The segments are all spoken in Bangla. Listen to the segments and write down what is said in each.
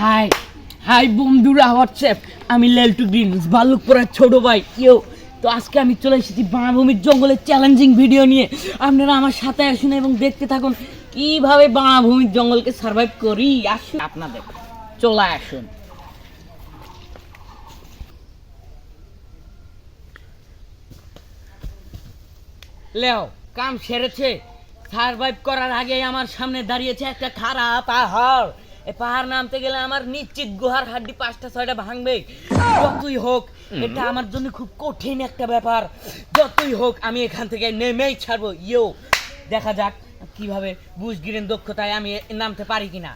হাই হাই বন্ধুরা, হোয়াটসঅ্যাপ। আমি লেলটু ভাল্লুকপুরের ছোট ভাই। তো আজকে আমি চলে এসেছি বাণাভূমির জঙ্গলের চ্যালেঞ্জিং ভিডিও নিয়ে। আপনারা আমার সাথে আসুন এবং দেখতে থাকুন কীভাবে বাণাভূমির জঙ্গলকে সার্ভাইভ করি। আসুন আপনাদের, চলে আসুন। লেও, কাম সেরেছে। সার্ভাইভ করার আগে আমার সামনে দাঁড়িয়েছে একটা খারাপ পাহাড় এই পাহাড় নামতে গেলে আমার নিশ্চিত গুহার হাড্ডি পাঁচটা ছয়টা ভাঙবে। যতই হোক এটা আমার জন্য খুব কঠিন একটা ব্যাপার। যতই হোক আমি এখান থেকে নেমেই ছাড়বো। ইয়ো দেখা যাক কীভাবে বুঝগিরেন দক্ষতায় আমি নামতে পারি কিনা।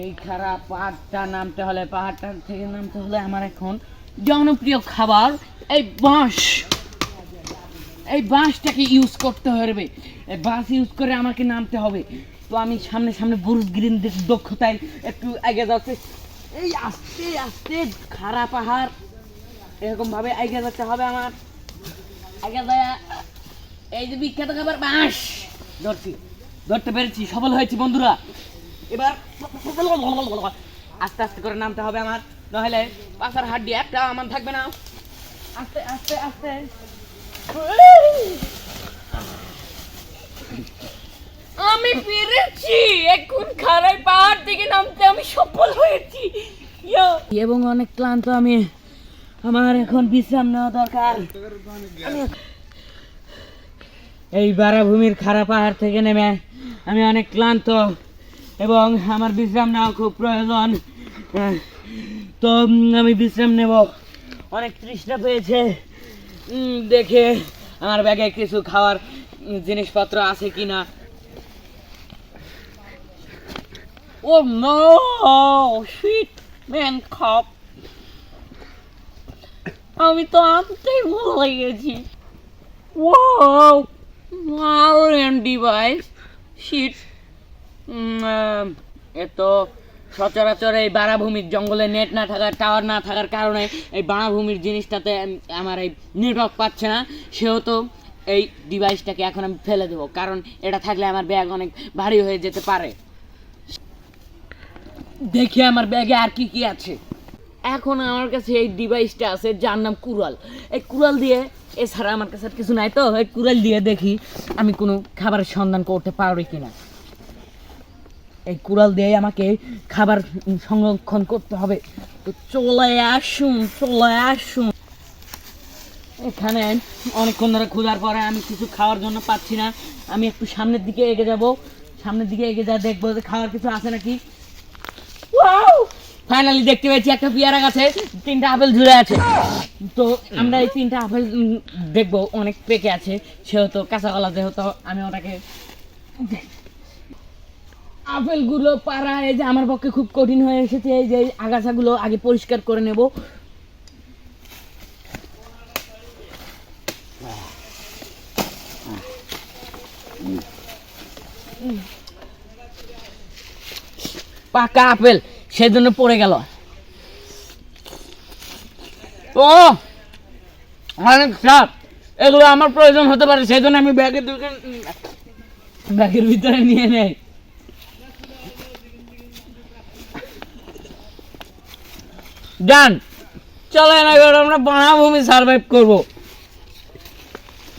এই খারাপ পাহাড়টা নামতে হলে পাহাড়টা থেকে নামতে হলে আমার এখন জনপ্রিয় খাবার এই বাঁশ। এই বাঁশটাকে ইউজ করতে হবে। এই বাঁশ ইউজ করে আমাকে নামতে হবে। তো আমি সামনে সামনে বুরুজ গ্রিন দক্ষতায় একটু আগে যাচ্ছে। এই আস্তে আস্তে খারাপ পাহাড়। এরকম ভাবে এগিয়ে যেতে হবে আমার। আগে যায়। এই যে বিখ্যাত খাবার, বাঁশ। ধরছি, ধরতে পেরেছি, সফল হয়েছি বন্ধুরা। এবার আস্তে আস্তে করে নামতে হবে আমার। নাহলে পাশার হাড্ডি একটা আমার থাকবে না। আস্তে আস্তে আস্তে। আমি পেরেছি। এখন খারাই পাহাড় থেকে নামতে আমি সফল হয়েছি। এবং অনেক ক্লান্ত আমি। আমার এখন বিশ্রাম নেওয়া দরকার। এই বারাভূমির খারাপ পাহাড় থেকে নেমে আমি অনেক ক্লান্ত এবং আমার বিশ্রাম নেওয়া খুব প্রয়োজন। তো আমি বিশ্রাম নেব। অনেক তৃষ্ণা পেয়েছে। দেখে আমার ব্যাগে কিছু খাওয়ার জিনিসপত্র আছে কিনা? ও নো শিট ম্যান খাপ আমি তো আনতেই ভুলে গেছি। ওয়াও মাউরেন ডিভাইস শিট এত সচরাচর এই বারাভূমির জঙ্গলে নেট না থাকার টাওয়ার না থাকার কারণে এই বারাভূমির জিনিসটাতে আমার এই নেটওয়ার্ক পাচ্ছে না। সেহেতু এই ডিভাইসটাকে এখন আমি ফেলে দেবো। কারণ এটা থাকলে আমার ব্যাগ অনেক ভারী হয়ে যেতে পারে। দেখি আমার ব্যাগে আর কি কি আছে। এখন আমার কাছে এই ডিভাইসটা আছে, যার নাম কুড়াল। এই কুড়াল দিয়ে, এছাড়া আমার কাছে আর কিছু নাই তো, এই কুড়াল দিয়ে দেখি আমি কোনো খাবারের সন্ধান করতে পারি কিনা। এই কুড়াল দিয়ে আমাকে খাবার সংরক্ষণ করতে হবে। তো চলে আসুন চলে আসুন। এখানে অনেকক্ষণ ধরে খোঁজার পরে আমি কিছু খাওয়ার জন্য পাচ্ছি না। আমি একটু সামনের দিকে এগিয়ে যাব। সামনের দিকে এগিয়ে যা দেখব যে খাওয়ার কিছু আছে নাকি। ফাইনালি দেখতে পেয়েছি একটা পেয়ারা গাছে, তিনটা আপেল ঝুলে আছে। তো আমরা এই তিনটা আপেল দেখব, অনেক পেকে আছে। সেহেতু কাঁচা কলা যেহেতু আমি ওটাকে আপেলগুলো পাড়া এই যে আমার পক্ষে খুব কঠিন হয়ে এসেছে, এই যে আগাছাগুলো আগে পরিষ্কার করে নেব। পাকা আপেল। সেজন্য পড়ে গেল। ও অনেক সাপ এগুলো আমার প্রয়োজন হতে পারে সেই জন্য আমি ব্যাগের দুটো ব্যাগের ভিতরে নিয়ে নেই। ডান চলে না এবার আমরা বাণাভূমি সার্ভাইভ করব।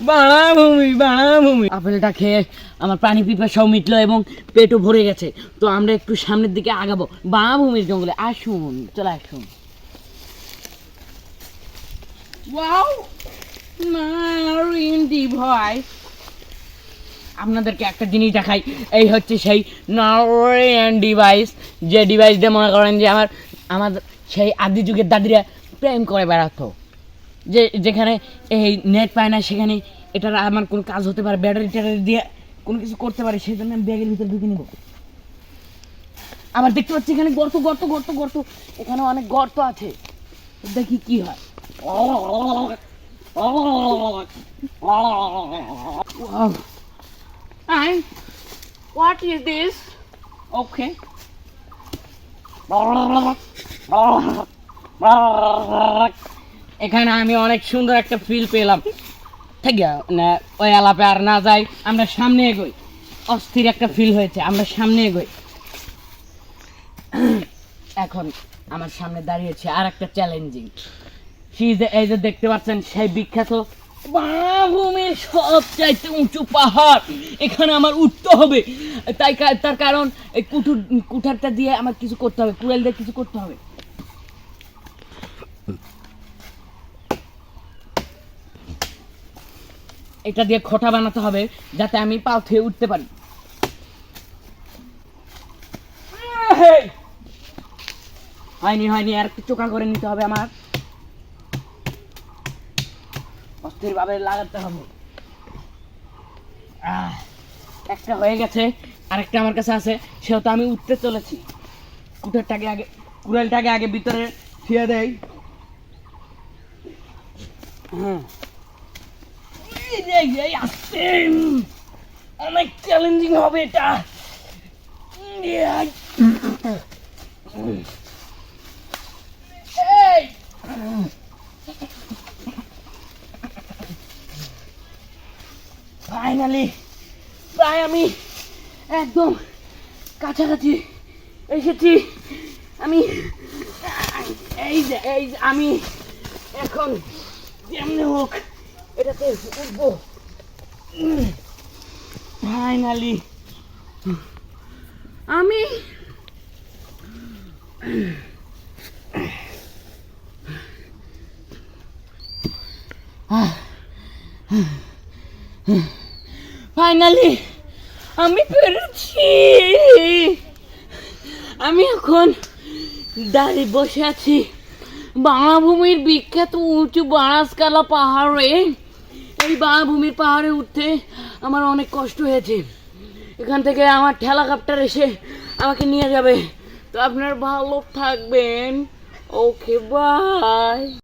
বাণাভূমি বাণাভূমি আপেলটা খেয়ে আমার পানি পিপাসাও মিটলো এবং পেটও ভরে গেছে। তো আমরা একটু সামনের দিকে আগাবো। বাণাভূমির জঙ্গলে আসুন, চলে আসুন। ভাই আপনাদেরকে একটা জিনিস দেখাই। এই হচ্ছে সেই নারিয়ান ডিভাইস। যে ডিভাইস দিয়ে মনে করেন যে আমার আমাদের সেই আদি যুগের দাদিরা প্রেম করে বেড়াতো। যে, যেখানে এই নেট পায় না, সেখানে এটার আমার কোনো কাজ হতে পারে। ব্যাটারি ট্যাটারি দিয়ে কোনো কিছু করতে পারি সেই জন্য আমি ব্যাগের ভিতরে ঢুকে নিব আবার দেখতে পাচ্ছি এখানে গর্ত গর্ত গর্ত গর্ত এখানে অনেক গর্ত আছে দেখি কি হয়. And what is this? Okay. এখানে আমি অনেক সুন্দর একটা ফিল পেলাম ওই আলাপে আর না যাই, আমরা সামনে এগোই। অস্থির একটা ফিল হয়েছে, আমরা সামনে এগোই। এখন আমার সামনে দাঁড়িয়েছে আর একটা চ্যালেঞ্জিং এই যে দেখতে পাচ্ছেন, সেই বিখ্যাত বাভূমির সবচাইতে উঁচু পাহাড়। এখানে আমার উঠতে হবে। তাই তার কারণ এই কুঠুর, কুঠারটা দিয়ে আমার কিছু করতে হবে, কুড়াল দিয়ে কিছু করতে হবে। এটা দিয়ে খোটা বানাতে হবে যাতে আমি পাও থেকে উঠতে পারি। হয়নি হয়নি, আর একটু চোখা করে নিতে হবে আমার। অস্থির ভাবে লাগাতে হবে। একটা হয়ে গেছে, আরেকটা আমার কাছে আছে সেহেতু আমি উঠতে চলেছি। কুঠারটাকে আগে, কুড়ালটাকে আগে ভিতরে ফিরে দেয় হ্যাঁ। অনেক চ্যালেঞ্জিং হবে এটা। ফাইনালি প্রায় আমি একদম কাছাকাছি এসেছি। আমি এই যে, এই আমি এখন যেমনি হোক এটাতে ফাইনালি আমি ফাইনালি আমি পেরেছি। আমি এখন দাঁড়িয়ে বসে আছি। বাংলাভূমির বিখ্যাত উঁচু বারাসকালা পাহাড়ে। এই ভূমির পাহাড়ে উঠতে আমার অনেক কষ্ট হয়েছে। এখান থেকে আমার ঠেলা কাপটার এসে আমাকে নিয়ে যাবে। তো আপনার ভালো থাকবেন। Okay, bye.